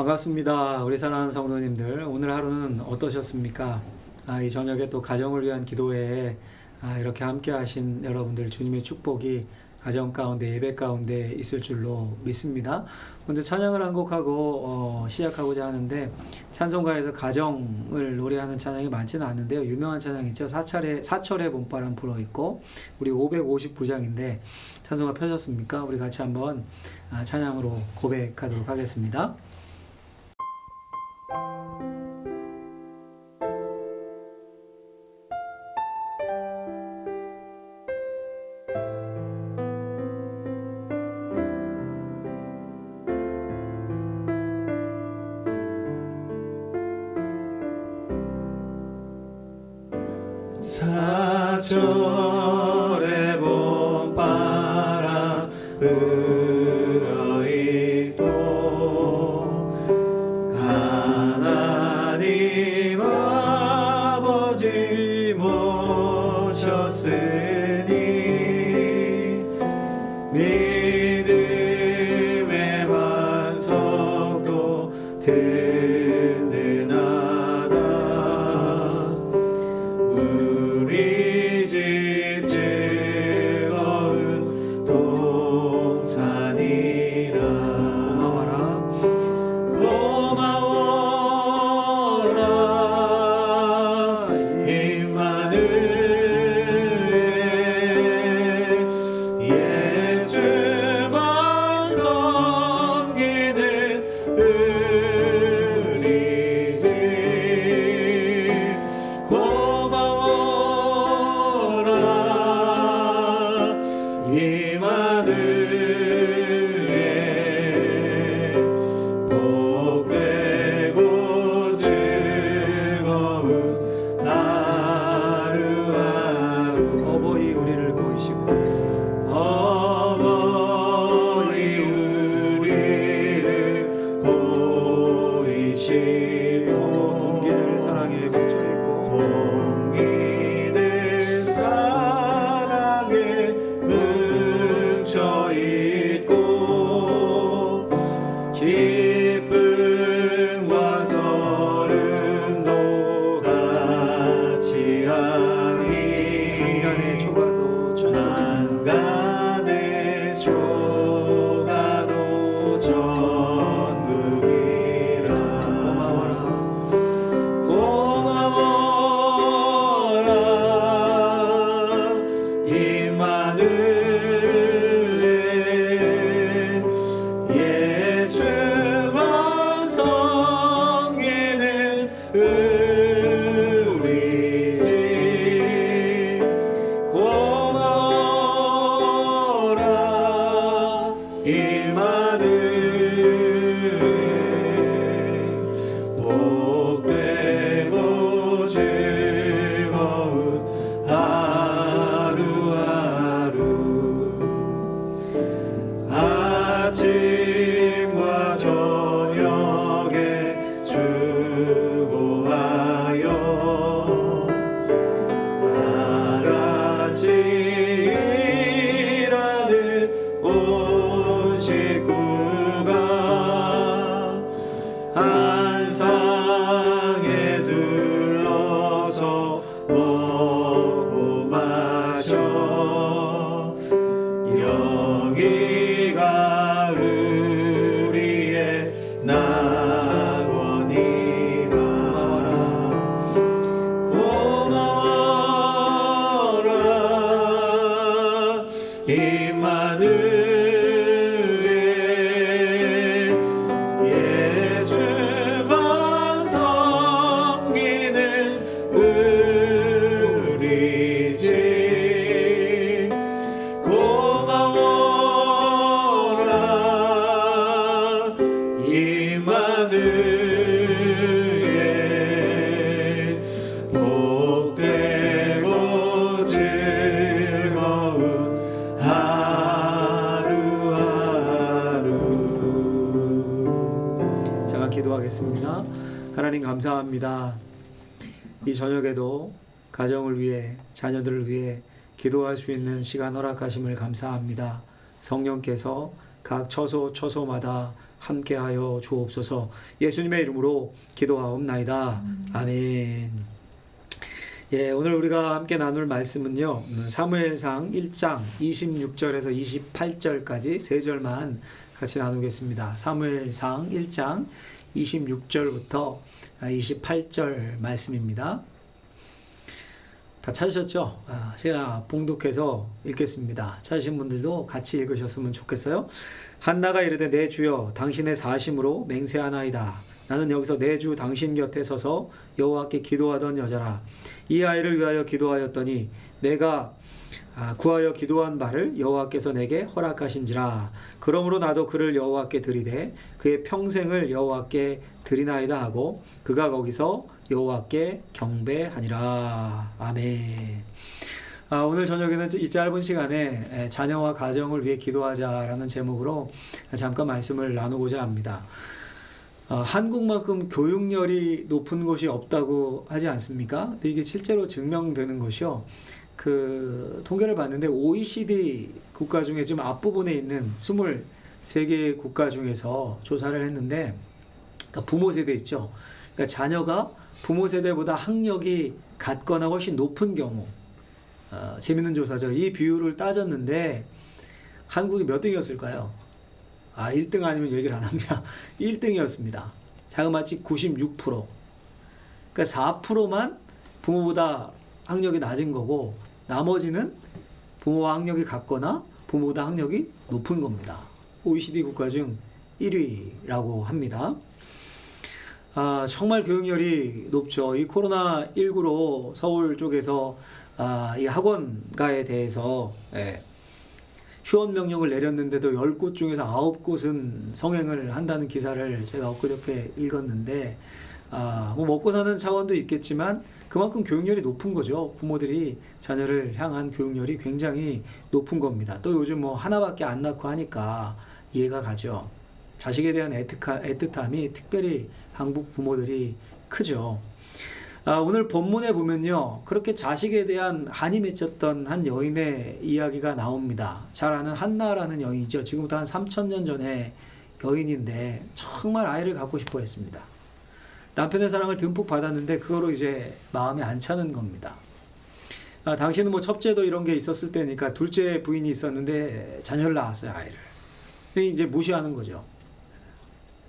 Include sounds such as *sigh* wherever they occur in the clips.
반갑습니다. 우리 사랑하는 성도님들. 오늘 하루는 어떠셨습니까? 아, 이 저녁에 또 가정을 위한 기도회에 아, 이렇게 함께 하신 여러분들 주님의 축복이 가정 가운데 예배 가운데 있을 줄로 믿습니다. 먼저 찬양을 한 곡하고 어, 시작하고자 하는데 찬송가에서 가정을 노래하는 찬양이 많지는 않은데요. 유명한 찬양 있죠. 사철의 사철의 봄바람 불어 있고 우리 559장인데 찬송가 펴졌습니까? 우리 같이 한번 아, 찬양으로 고백하도록 하겠습니다. 사절 감사합니다. 이 저녁에도 가정을 위해 자녀들을 위해 기도할 수 있는 시간 허락하심을 감사합니다. 성령께서 각 처소 처소마다 함께하여 주옵소서. 예수님의 이름으로 기도하옵나이다. 아멘. 예, 오늘 우리가 함께 나눌 말씀은요. 음, 사무엘상 1장 26절에서 28절까지 세 절만 같이 나누겠습니다. 사무엘상 1장 26절부터 28절 말씀입니다. 다 찾으셨죠? 아, 제가 봉독해서 읽겠습니다. 찾으신 분들도 같이 읽으셨으면 좋겠어요. 한나가 이르되 내 주여 당신의 사심으로 맹세하나이다. 나는 여기서 내 주 당신 곁에 서서 여호와께 기도하던 여자라. 이 아이를 위하여 기도하였더니 내가 아, 구하여 기도한 바를 여호와께서 내게 허락하신지라. 그러므로 나도 그를 여호와께 드리되 그의 평생을 여호와께 드리나이다 하고 그가 거기서 여호와께 경배하니라. 아멘. 아, 오늘 저녁에는 이 짧은 시간에 에, 자녀와 가정을 위해 기도하자라는 제목으로 잠깐 말씀을 나누고자 합니다. 어, 한국만큼 교육열이 높은 곳이 없다고 하지 않습니까? 이게 실제로 증명되는 것이요. 그 통계를 봤는데 OECD 국가 중에 좀 앞부분에 있는 23개 국가 중에서 조사를 했는데 그러니까 부모 세대 있죠. 그러니까 자녀가 부모 세대보다 학력이 같거나 훨씬 높은 경우 어, 재밌는 조사죠. 이 비율을 따졌는데 한국이 몇 등이었을까요? 아, 1등 아니면 얘기를 안 합니다. *laughs* 1등이었습니다. 자그마치 96%. 그러니까 4%만 부모보다 학력이 낮은 거고 나머지는 부모와 학력이 같거나 부모보다 학력이 높은 겁니다. OECD 국가 중 1위라고 합니다. 아, 정말 교육열이 높죠. 이 코로나 19로 서울 쪽에서 아, 이 학원가에 대해서 예, 휴원 명령을 내렸는데도 10곳 중에서 9곳은 성행을 한다는 기사를 제가 엊그저께 읽었는데 아, 뭐 먹고 사는 차원도 있겠지만 그만큼 교육열이 높은 거죠. 부모들이 자녀를 향한 교육열이 굉장히 높은 겁니다. 또 요즘 뭐 하나밖에 안 낳고 하니까 이해가 가죠. 자식에 대한 애틋하, 애틋함이 특별히 한국 부모들이 크죠. 아, 오늘 본문에 보면요. 그렇게 자식에 대한 한이 맺혔던 한 여인의 이야기가 나옵니다. 잘 아는 한나라는 여인이죠. 지금부터 한 3천년 전에 여인인데 정말 아이를 갖고 싶어 했습니다. 남편의 사랑을 듬뿍 받았는데 그거로 이제 마음이 안 차는 겁니다. 아, 당신은 뭐 첩제도 이런 게 있었을 때니까 둘째 부인이 있었는데 자녀를 낳았어요, 아이를. 이제 무시하는 거죠.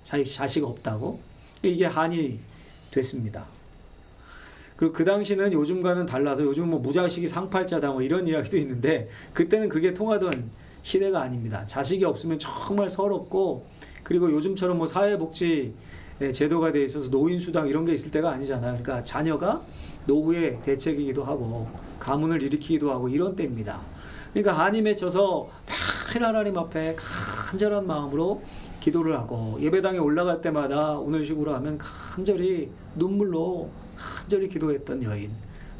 자식, 자식 없다고. 이게 한이 됐습니다. 그리고 그 당시는 요즘과는 달라서 요즘 뭐 무자식이 상팔자다 뭐 이런 이야기도 있는데 그때는 그게 통하던 시대가 아닙니다. 자식이 없으면 정말 서럽고 그리고 요즘처럼 뭐 사회복지 제도가 돼 있어서 노인 수당 이런 게 있을 때가 아니잖아요. 그러니까 자녀가 노후의 대책이기도 하고 가문을 일으키기도 하고 이런 때입니다. 그러니까 한이 맺혀서 매일 하나님 앞에 간절한 마음으로 기도를 하고 예배당에 올라갈 때마다 오늘 식으로 하면 간절히 눈물로 간절히 기도했던 여인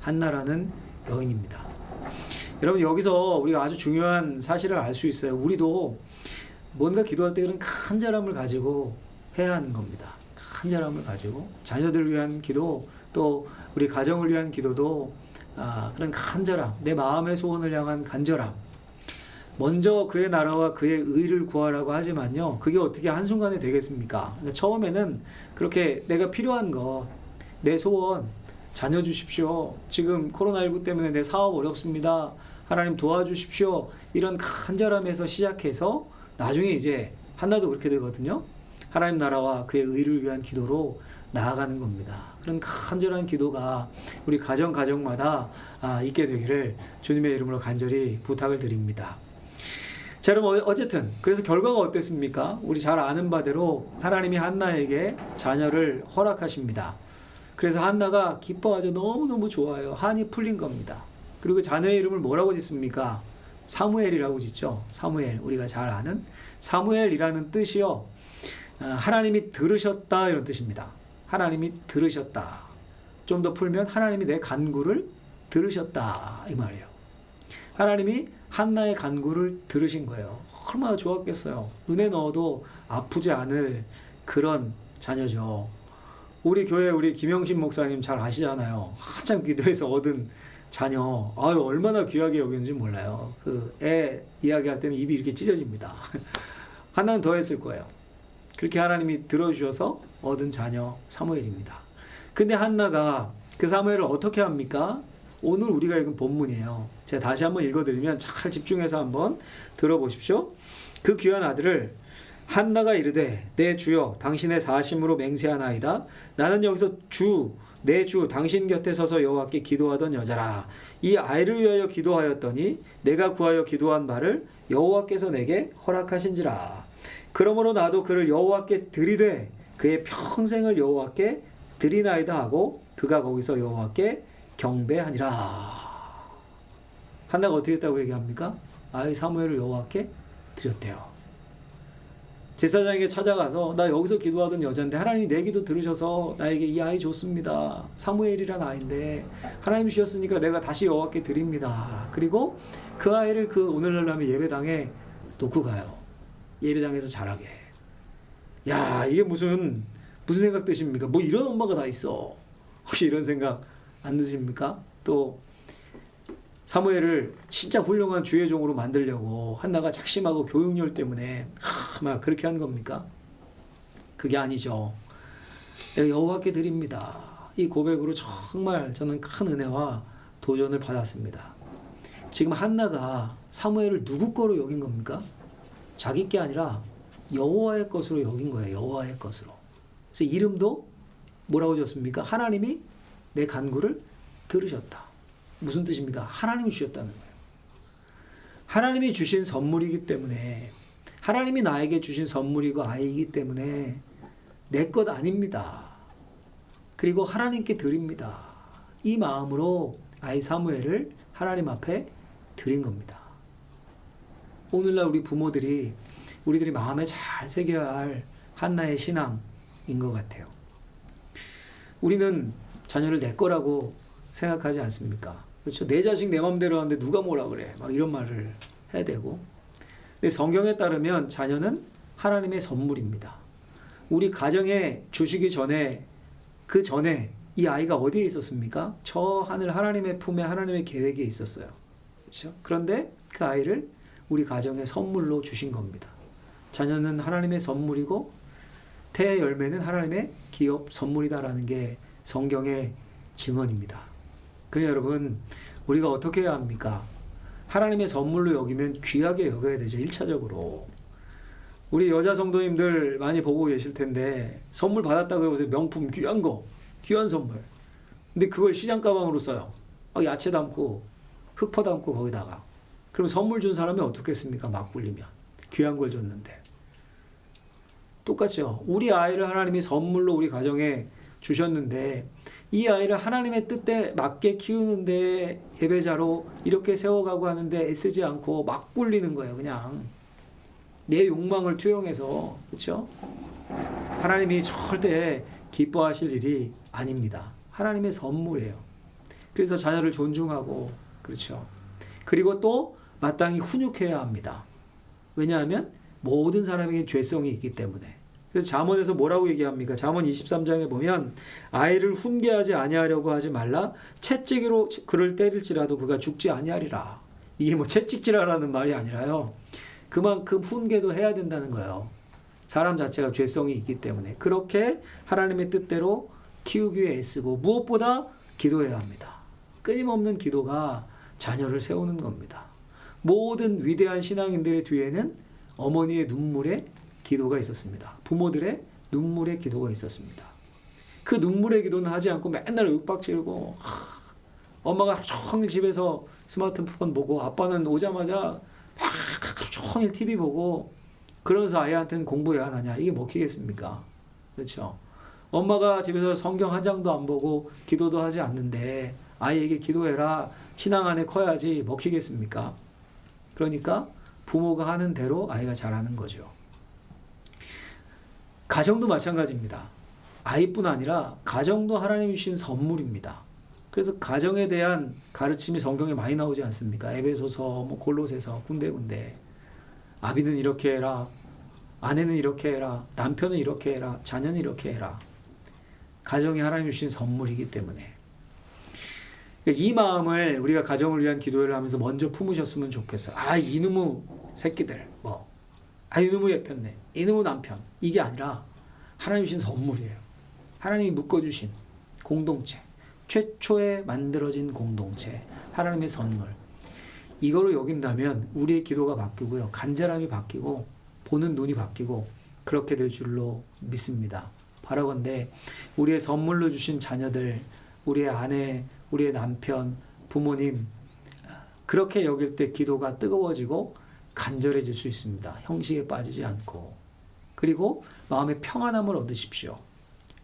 한나라는 여인입니다. 여러분 여기서 우리가 아주 중요한 사실을 알 수 있어요. 우리도 뭔가 기도할 때 그런 간절함을 가지고 해야 하는 겁니다. 간절함을 가지고 자녀들을 위한 기도 또 우리 가정을 위한 기도도 아, 그런 간절함 내 마음의 소원을 향한 간절함 먼저 그의 나라와 그의 의를 구하라고 하지만요. 그게 어떻게 한순간에 되겠습니까? 그러니까 처음에는 그렇게 내가 필요한 거, 내 소원, 자녀 주십시오. 지금 코로나19 때문에 내 사업 어렵습니다. 하나님 도와주십시오. 이런 간절함에서 시작해서 나중에 이제 한나도 그렇게 되거든요. 하나님 나라와 그의 의를 위한 기도로 나아가는 겁니다. 그런 간절한 기도가 우리 가정 가정마다 아, 있게 되기를 주님의 이름으로 간절히 부탁을 드립니다. 자, 여러분 어- 어쨌든 그래서 결과가 어땠습니까? 우리 잘 아는 바대로 하나님이 한나에게 자녀를 허락하십니다. 그래서 한나가 기뻐하죠. 너무너무 좋아요. 한이 풀린 겁니다. 그리고 자녀의 이름을 뭐라고 짓습니까? 사무엘이라고 짓죠. 사무엘. 우리가 잘 아는 사무엘이라는 뜻이요. 어, 하나님이 들으셨다 이런 뜻입니다. 하나님이 들으셨다. 좀 더 풀면 하나님이 내 간구를 들으셨다 이 말이에요. 하나님이 한나의 간구를 들으신 거예요. 얼마나 좋았겠어요. 눈에 넣어도 아프지 않을 그런 자녀죠. 우리 교회 우리 김영신 목사님 잘 아시잖아요. 한참 기도해서 얻은 자녀, 아유 얼마나 귀하게 여기는지 몰라요. 그 애 이야기할 때는 입이 이렇게 찢어집니다. *laughs* 하나는 더 했을 거예요. 그렇게 하나님이 들어주셔서 얻은 자녀 사무엘입니다. 근데 한나가 그 사무엘을 어떻게 합니까? 오늘 우리가 읽은 본문이에요. 제가 다시 한번 읽어드리면 잘 집중해서 한번 들어보십시오. 그 귀한 아들을 한나가 이르되 내 주여 당신의 사심으로 맹세하나이다. 나는 여기서 주 내 주 당신 곁에 서서 여호와께 기도하던 여자라. 이 아이를 위하여 기도하였더니 내가 구하여 기도한 바를 여호와께서 내게 허락하신지라. 그러므로 나도 그를 여호와께 드리되 그의 평생을 여호와께 드리나이다 하고 그가 거기서 여호와께 경배하니라. 한나가 어떻게 했다고 얘기합니까? 아이 사무엘을 여호와께 드렸대요. 제사장에게 찾아가서 나 여기서 기도하던 여자인데 하나님이 내 기도 들으셔서 나에게 이 아이 줬습니다. 사무엘이란 아이인데 하나님 주셨으니까 내가 다시 여호와께 드립니다. 그리고 그 아이를 그 오늘날 남의 예배당에 놓고 가요. 예배당에서 자라게. 야 이게 무슨 무슨 생각 드십니까? 뭐 이런 엄마가 다 있어. 혹시 이런 생각 안 드십니까? 또 사무엘을 진짜 훌륭한 주의 종으로 만들려고 한나가 작심하고 교육열 때문에 하, 막 그렇게 한 겁니까? 그게 아니죠. 여호와께 드립니다. 이 고백으로 정말 저는 큰 은혜와 도전을 받았습니다. 지금 한나가 사무엘을 누구 거로 여긴 겁니까? 자기 게 아니라 여호와의 것으로 여긴 거예요. 여호와의 것으로. 그래서 이름도 뭐라고 줬습니까? 하나님이 내 간구를 들으셨다. 무슨 뜻입니까? 하나님이 주셨다는. 하나님이 주신 선물이기 때문에 하나님이 나에게 주신 선물이고 아이이기 때문에 내 것 아닙니다. 그리고 하나님께 드립니다. 이 마음으로 아이 사무엘을 하나님 앞에 드린 겁니다. 오늘날 우리 부모들이 우리들이 마음에 잘 새겨야 할 한나의 신앙인 것 같아요. 우리는 자녀를 내 거라고 생각하지 않습니까? 그렇죠. 내 자식 내 맘대로 하는데 누가 뭐라 그래? 막 이런 말을 해야 되고. 근데 성경에 따르면 자녀는 하나님의 선물입니다. 우리 가정에 주시기 전에 그 전에 이 아이가 어디에 있었습니까? 저 하늘 하나님의 품에 하나님의 계획에 있었어요. 그렇죠? 그런데 그 아이를 우리 가정에 선물로 주신 겁니다. 자녀는 하나님의 선물이고 태의 열매는 하나님의 기업 선물이다라는 게 성경의 증언입니다. 그 여러분 우리가 어떻게 해야 합니까? 하나님의 선물로 여기면 귀하게 여겨야 되죠. 1차적으로. 우리 여자 성도님들 많이 보고 계실 텐데 선물 받았다고 해보세요. 명품 귀한 거. 귀한 선물. 근데 그걸 시장 가방으로 써요. 막 야채 담고 흑퍼 담고 거기다가. 그럼 선물 준 사람이 어떻겠습니까? 막 굴리면. 귀한 걸 줬는데. 똑같죠. 우리 아이를 하나님이 선물로 우리 가정에 주셨는데 이 아이를 하나님의 뜻에 맞게 키우는데 예배자로 이렇게 세워가고 하는데 애쓰지 않고 막 굴리는 거예요. 그냥 내 욕망을 투영해서 그렇죠? 하나님이 절대 기뻐하실 일이 아닙니다. 하나님의 선물이에요. 그래서 자녀를 존중하고 그렇죠. 그리고 또 마땅히 훈육해야 합니다. 왜냐하면 모든 사람에게 죄성이 있기 때문에. 그래서 잠언에서 뭐라고 얘기합니까? 잠언 23장에 보면 아이를 훈계하지 아니하려고 하지 말라 채찍으로 그를 때릴지라도 그가 죽지 아니하리라. 이게 뭐 채찍질하라는 말이 아니라요. 그만큼 훈계도 해야 된다는 거예요. 사람 자체가 죄성이 있기 때문에 그렇게 하나님의 뜻대로 키우기 위해 애쓰고 무엇보다 기도해야 합니다. 끊임없는 기도가 자녀를 세우는 겁니다. 모든 위대한 신앙인들의 뒤에는 어머니의 눈물의 기도가 있었습니다. 부모들의 눈물의 기도가 있었습니다. 그 눈물의 기도는 하지 않고 맨날 윽박지르고 하, 엄마가 하루 종일 집에서 스마트폰 보고 아빠는 오자마자 막 하루 종일 TV 보고 그러면서 아이한테는 공부 왜안 하냐 이게 먹히겠습니까? 그렇죠. 엄마가 집에서 성경 한 장도 안 보고 기도도 하지 않는데 아이에게 기도해라 신앙 안에 커야지 먹히겠습니까? 그러니까 부모가 하는 대로 아이가 잘하는 거죠. 가정도 마찬가지입니다. 아이뿐 아니라 가정도 하나님이 주신 선물입니다. 그래서 가정에 대한 가르침이 성경에 많이 나오지 않습니까? 에베소서, 뭐 골로새서, 군데군데. 아비는 이렇게 해라. 아내는 이렇게 해라. 남편은 이렇게 해라. 자녀는 이렇게 해라. 가정이 하나님 주신 선물이기 때문에. 그러니까 이 마음을 우리가 가정을 위한 기도회를 하면서 먼저 품으셨으면 좋겠어요. 아 이놈의 새끼들 뭐, 아 이놈의 예편네, 이놈의 남편 이게 아니라 하나님 주신 선물이에요. 하나님이 묶어주신 공동체, 최초에 만들어진 공동체, 하나님의 선물. 이거로 여긴다면 우리의 기도가 바뀌고요, 간절함이 바뀌고 보는 눈이 바뀌고 그렇게 될 줄로 믿습니다. 바라건대 우리의 선물로 주신 자녀들, 우리의 아내, 우리의 남편, 부모님 그렇게 여길 때 기도가 뜨거워지고 간절해질 수 있습니다. 형식에 빠지지 않고 그리고 마음의 평안함을 얻으십시오.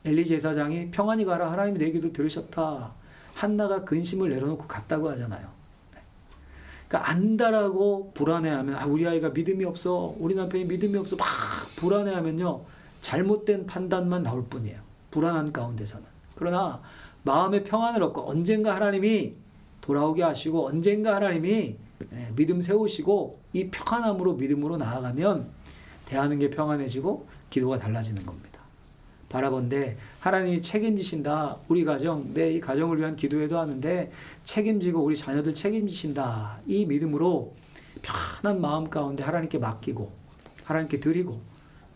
엘리 제사장이 평안히 가라 하나님이 내 기도 들으셨다. 한나가 근심을 내려놓고 갔다고 하잖아요. 그러니까 안다라고 불안해하면 아 우리 아이가 믿음이 없어 우리 남편이 믿음이 없어 막 불안해하면요 잘못된 판단만 나올 뿐이에요 불안한 가운데서는 그러나 마음의 평안을 얻고 언젠가 하나님이 돌아오게 하시고 언젠가 하나님이 예, 믿음 세우시고 이 평안함으로 믿음으로 나아가면 대하는 게 평안해지고 기도가 달라지는 겁니다. 바라본데 하나님이 책임지신다. 우리 가정, 내 이 가정을 위한 기도회도 하는데 책임지고 우리 자녀들 책임지신다. 이 믿음으로 편한 마음 가운데 하나님께 맡기고 하나님께 드리고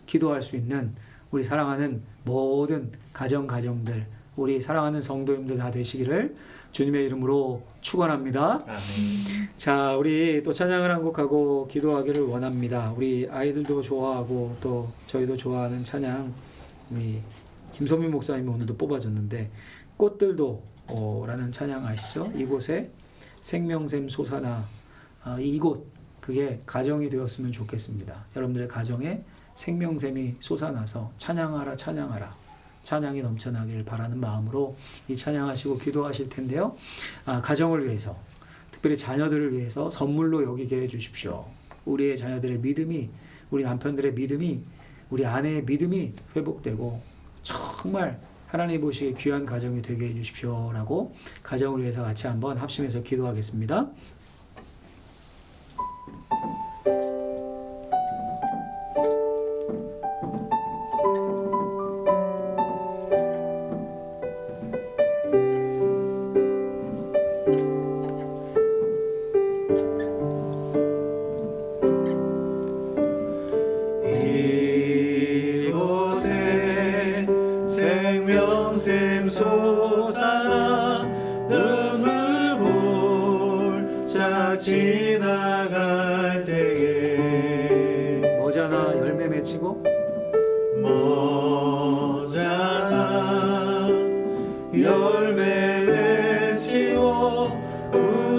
기도할 수 있는 우리 사랑하는 모든 가정 가정들 우리 사랑하는 성도님들 다 되시기를 주님의 이름으로 축원합니다. 자, 우리 또 찬양을 한 곡하고 기도하기를 원합니다. 우리 아이들도 좋아하고 또 저희도 좋아하는 찬양 우리 김소민 목사님이 오늘도 뽑아줬는데 꽃들도 어, 라는 찬양 아시죠? 이곳에 생명샘 솟아나 아, 이곳 그게 가정이 되었으면 좋겠습니다. 여러분들의 가정에 생명샘이 솟아나서 찬양하라 찬양하라 찬양이 넘쳐나길 바라는 마음으로 이 찬양하시고 기도하실 텐데요. 아, 가정을 위해서 특별히 자녀들을 위해서 선물로 여기게 해 주십시오. 우리의 자녀들의 믿음이 우리 남편들의 믿음이 우리 아내의 믿음이 회복되고 정말 하나님 보시기에 귀한 가정이 되게 해 주십시오 라고 가정을 위해서 같이 한번 합심해서 기도하겠습니다.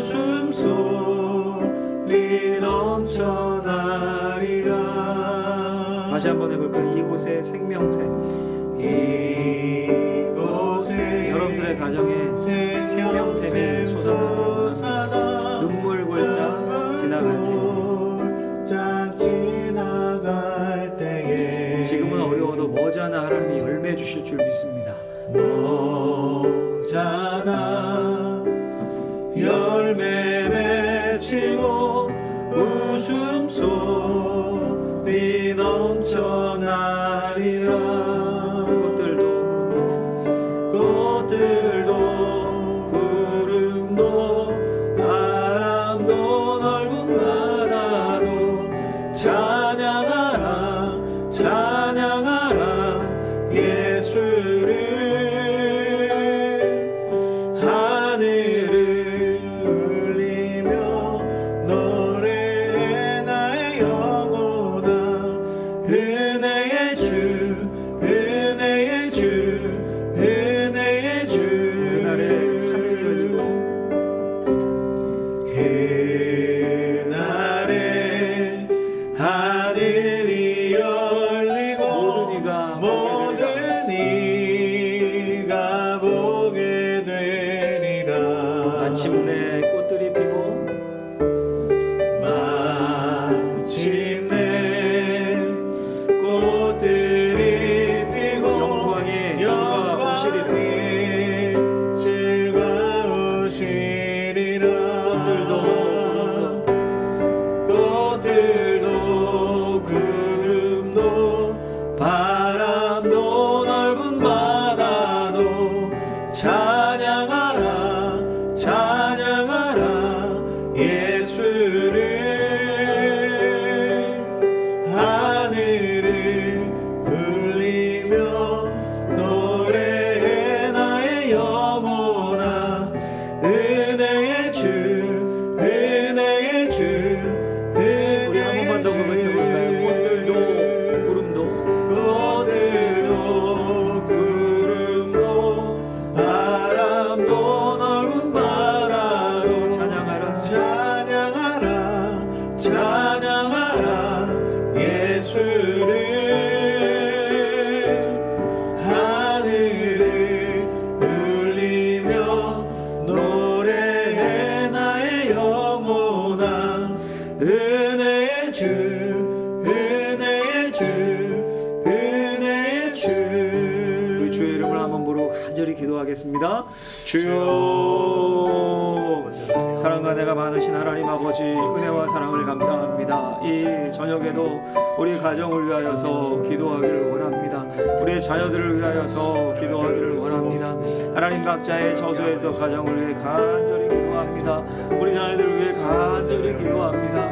웃음소리 넘쳐나리라. 다시 한번 해볼까요? 이곳에 생명샘 이곳에 여러분들의 가정에 생명샘이 솟아나 눈물 골짜 지나갈 때 지금은 어려워도 머지않아 하나님이 열매 주실 줄 믿습니다. 모자나 예 기도하겠습니다. 주여 사랑과 내가 많으신 하나님 아버지 은혜와 사랑을 감사합니다. 이 저녁에도 우리 가정을 위하여서 기도하기를 원합니다. 우리의 자녀들을 위하여서 기도하기를 원합니다. 하나님 각자의 저소에서 가정을 위해 간절히 기도합니다. 우리 자녀들을 위해 간절히 기도합니다.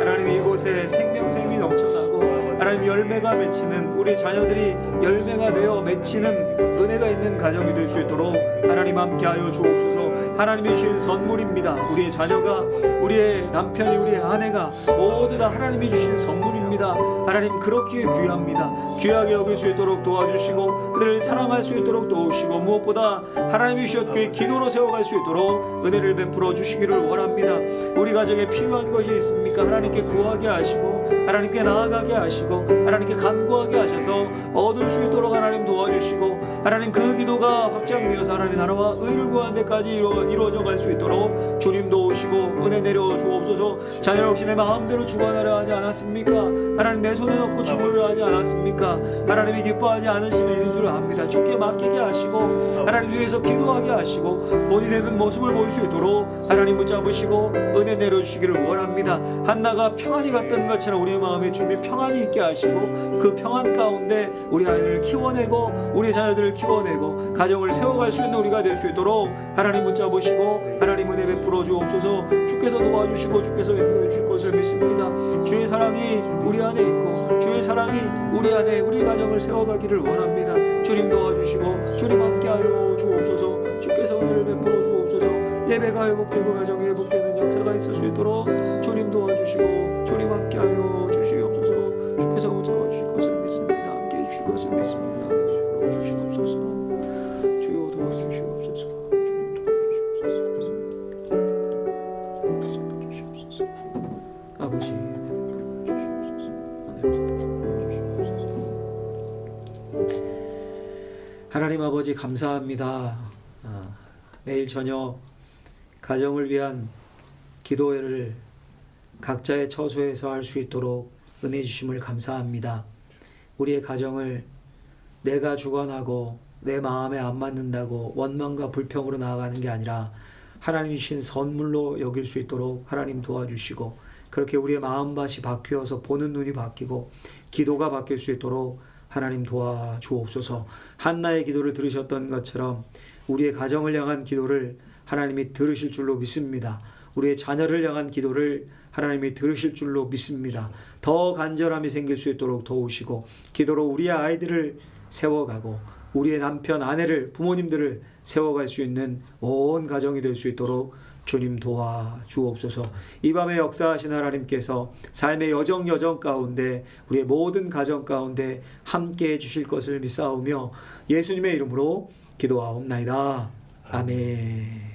하나님 이곳에 생명샘이 넘쳐나고 하나님 열매가 맺히는 우리 자녀들이 열매가 되어 맺히는 은혜가 있는 가정이 될 수 있도록 하나님 함께하여 주옵소서. 하나님이 주신 선물입니다. 우리의 자녀가 우리의 남편이 우리의 아내가 모두 다 하나님이 주신 선물입니다. 하나님 그렇게 귀합니다. 귀하게 여길 수 있도록 도와주시고 그들을 사랑할 수 있도록 도우시고 무엇보다 하나님이 주셨기에 기도로 세워갈 수 있도록 은혜를 베풀어 주시기를 원합니다. 우리 가정에 필요한 것이 있습니까? 하나님께 구하게 하시고 하나님께 나아가게 하시고 하나님께 간구하게 하셔서 얻을 수 있도록 하나님 도와주시고 하나님 그 기도가 확장되어서 하나님 나라와 의를 구하는 데까지 이루, 이루어져 갈 수 있도록 주님 도우시고 은혜 내려 주옵소서 자녀 혹시 내 마음대로 주관하려 하지 않았습니까? 하나님 내 손에 넣고 주물러 하지 않았습니까? 하나님이 기뻐하지 않으실 일인 줄 압니다 주께 맡기게 하시고 하나님 위해서 기도하게 하시고 본이 되는 모습을 보일 수 있도록 하나님 붙잡으시고 은혜 내려주시기를 원합니다 한나가 평안히 갔던 것처럼 우리의 마음에 주님 평안이 있게 하시고 그 평안 가운데 우리 아이들을 키워내고 우리 자녀들을 키워내고 가정을 세워갈 수 있는 우리가 될 수 있도록 하나님 붙잡으시고 하나님 은혜 베풀어 주옵소서. 주께서 도와주시고 주께서 인도해 주실 것을 믿습니다. 주의 사랑이 우리 안에 있고 주의 사랑이 우리 안에 우리 가정을 세워가기를 원합니다. 주님 도와주시고 주님 함께하여 주옵소서. 주께서 은혜를 베풀어 주옵소서. 예배가 회복되고 가정이 회복되는 역사가 있을 수 있도록 주님 도와주시고 주님 함께하여 주시옵소서. 주께서 붙잡 아버지 감사합니다 아, 매일 저녁 가정을 위한 기도회를 각자의 처소에서 할 수 있도록 은혜 주심을 감사합니다. 우리의 가정을 내가 주관하고 내 마음에 안 맞는다고 원망과 불평으로 나아가는 게 아니라 하나님이 주신 선물로 여길 수 있도록 하나님 도와주시고 그렇게 우리의 마음밭이 바뀌어서 보는 눈이 바뀌고 기도가 바뀔 수 있도록 하나님 도와주옵소서 한나의 기도를 들으셨던 것처럼 우리의 가정을 향한 기도를 하나님이 들으실 줄로 믿습니다. 우리의 자녀를 향한 기도를 하나님이 들으실 줄로 믿습니다. 더 간절함이 생길 수 있도록 도우시고 기도로 우리의 아이들을 세워가고 우리의 남편, 아내를, 부모님들을 세워갈 수 있는 온 가정이 될 수 있도록 주님 도와 주옵소서. 이 밤에 역사하신 하나님께서 삶의 여정 여정 가운데 우리의 모든 가정 가운데 함께 해 주실 것을 믿사오며 예수님의 이름으로 기도하옵나이다. 아멘.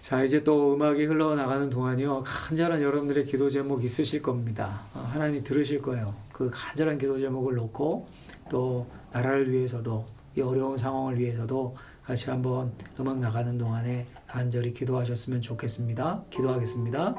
자 이제 또 음악이 흘러나가는 동안이요 간절한 여러분들의 기도 제목 있으실 겁니다 어, 하나님이 들으실 거예요 그 간절한 기도 제목을 놓고 또 나라를 위해서도 이 어려운 상황을 위해서도 같이 한번 음악 나가는 동안에 간절히 기도하셨으면 좋겠습니다. 기도하겠습니다